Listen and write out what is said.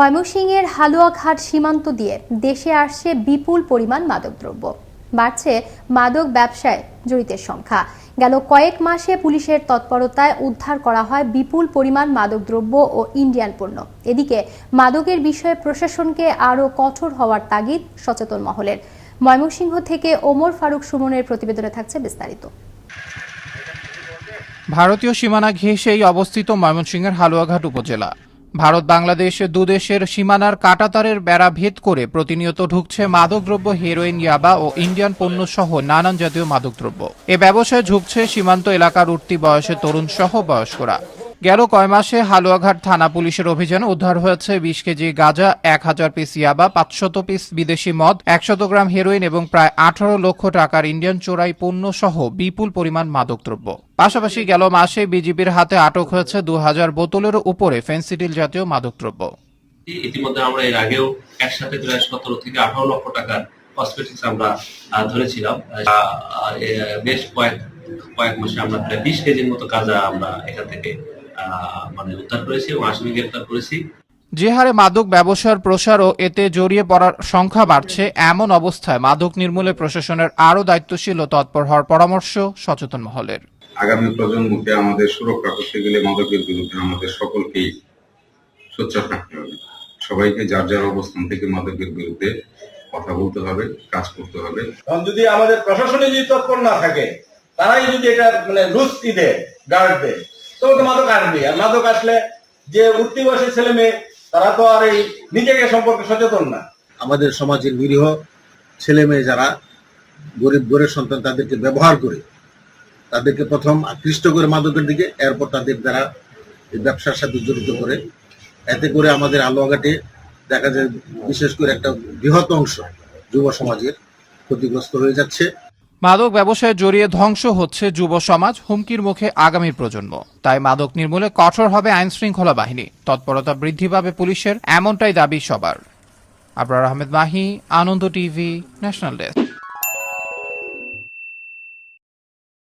ময়মনসিংহের হালুয়াঘাট সীমান্ত দিয়ে দেশে আসছে বিপুল পরিমাণ মাদকদ্রব্য। বাড়ছে মাদক ব্যবসায় জড়িতের সংখ্যা। গেল কয়েক মাসে পুলিশের তৎপরতায় উদ্ধার করা হয় বিপুল পরিমাণ মাদকদ্রব্য ও ইন্ডিয়ান পণ্য। এদিকে মাদকের বিষয়ে প্রশাসনকে আরও কঠোর হওয়ার তাগিদ সচেতন মহলের। ময়মনসিংহ থেকে ওমর ফারুক সুমনের প্রতিবেদনে থাকছে বিস্তারিত। ভারতীয় সীমানা ঘেঁষেই অবস্থিত ময়মনসিংহের হালুয়াঘাট উপজেলা। ভারত বাংলাদেশ দুদেশের সীমানার কাটাতারের বেড়া ভেদ করে প্রতিনিয়ত ঢুকছে মাদকদ্রব্য, হেরোইন, ইয়াবা ও ইন্ডিয়ান পণ্য সহ নানান জাতীয় মাদকদ্রব্য। এ ব্যবসায় ঝুঁকছে সীমান্ত এলাকার উঠতি বয়সে তরুণ সহ বয়স্করা। গেল কয় মাসে হালুয়াঘাট থানা পুলিশের অভিযানে উদ্ধার হয়েছে। বিশ কেজি গাঁজা, এক হাজার পিস ইয়াবা, পাঁচশত পিস বিদেশি মদ, একশত গ্রাম হেরোইন এবং প্রায় আঠারো লক্ষ টাকার ইন্ডিয়ান চোরাই পণ্য সহ বিপুল পরিমাণ মাদকদ্রব্য। পাশাপাশি গেল মাসে বিজিবির হাতে আটক হয়েছে দু হাজার বোতলেরও উপরে ফেন্সিডিল জাতীয় মাদকদ্রব্য। ইতিমধ্যে আমরা এর আগেও একসাথে প্রায় সতেরো থেকে আঠারো লক্ষ টাকার কসমেটিক্স আমরা ধরেছিলাম। বেশ কয়েক কয়েক মাসে আমরা প্রায় বিশ কেজির মতো গাঁজা আমরা এখান থেকে মানে উদ্ধার করেছি এবং আসামি গ্রেপ্তার করেছি। যে হারে মাদক ব্যবসার প্রসার ও এতে জড়িয়ে পড়ার সংখ্যা বাড়ছে এমন অবস্থায় মাদক নির্মূলে প্রশাসনের আরও দায়িত্বশীল ও তৎপর হওয়ার পরামর্শ সচেতন মহলের। আগামী প্রজন্মকে আমাদের সুরক্ষা করতে গেলে মাদকের বিরুদ্ধে আমাদের সকলকেই সোচ্চার থাকতে হবে। সবাইকে যার যার অবস্থান থেকে মাদকের বিরুদ্ধে কথা বলতে হবে কাজ করতে হবে। কারণ যদি আমাদের প্রশাসনে যদি তৎপর না থাকে তারাই যদি এটা মানে লুস্তি দেয় গার্ড দেয় তবে মাদক আসবে আর মাদক আসলে যে উঠতি বয়সের ছেলে মেয়ে, তারা তো আর এই নিজেকে সম্পর্কে সচেতন না। আমাদের সমাজের নিরীহ ছেলে মেয়ে যারা, গরিব গরিব সন্তান, তাদেরকে ব্যবহার করে, তাদেরকে প্রথম আকৃষ্ট করে মাদকের দিকে, এরপর তাদের দ্বারা ব্যবসার সাথে জড়িত করে, এতে করে আমাদের আলোয়াঘাটে দেখা যায় বিশেষ করে একটা বৃহৎ অংশ যুব সমাজের ক্ষতিগ্রস্ত হয়ে যাচ্ছে। মাদক ব্যবসায় জড়িয়ে ধ্বংস হচ্ছে যুব সমাজ হুমকির মুখে আগামী প্রজন্ম। তাই মাদক নির্মূলে কঠোর হবে আইন শৃঙ্খলা বাহিনী। তৎপরতা বৃদ্ধি পাবে পুলিশের, এমনটাই দাবি সবার। Abrar Ahmed Mahi, Ananda TV, national desk.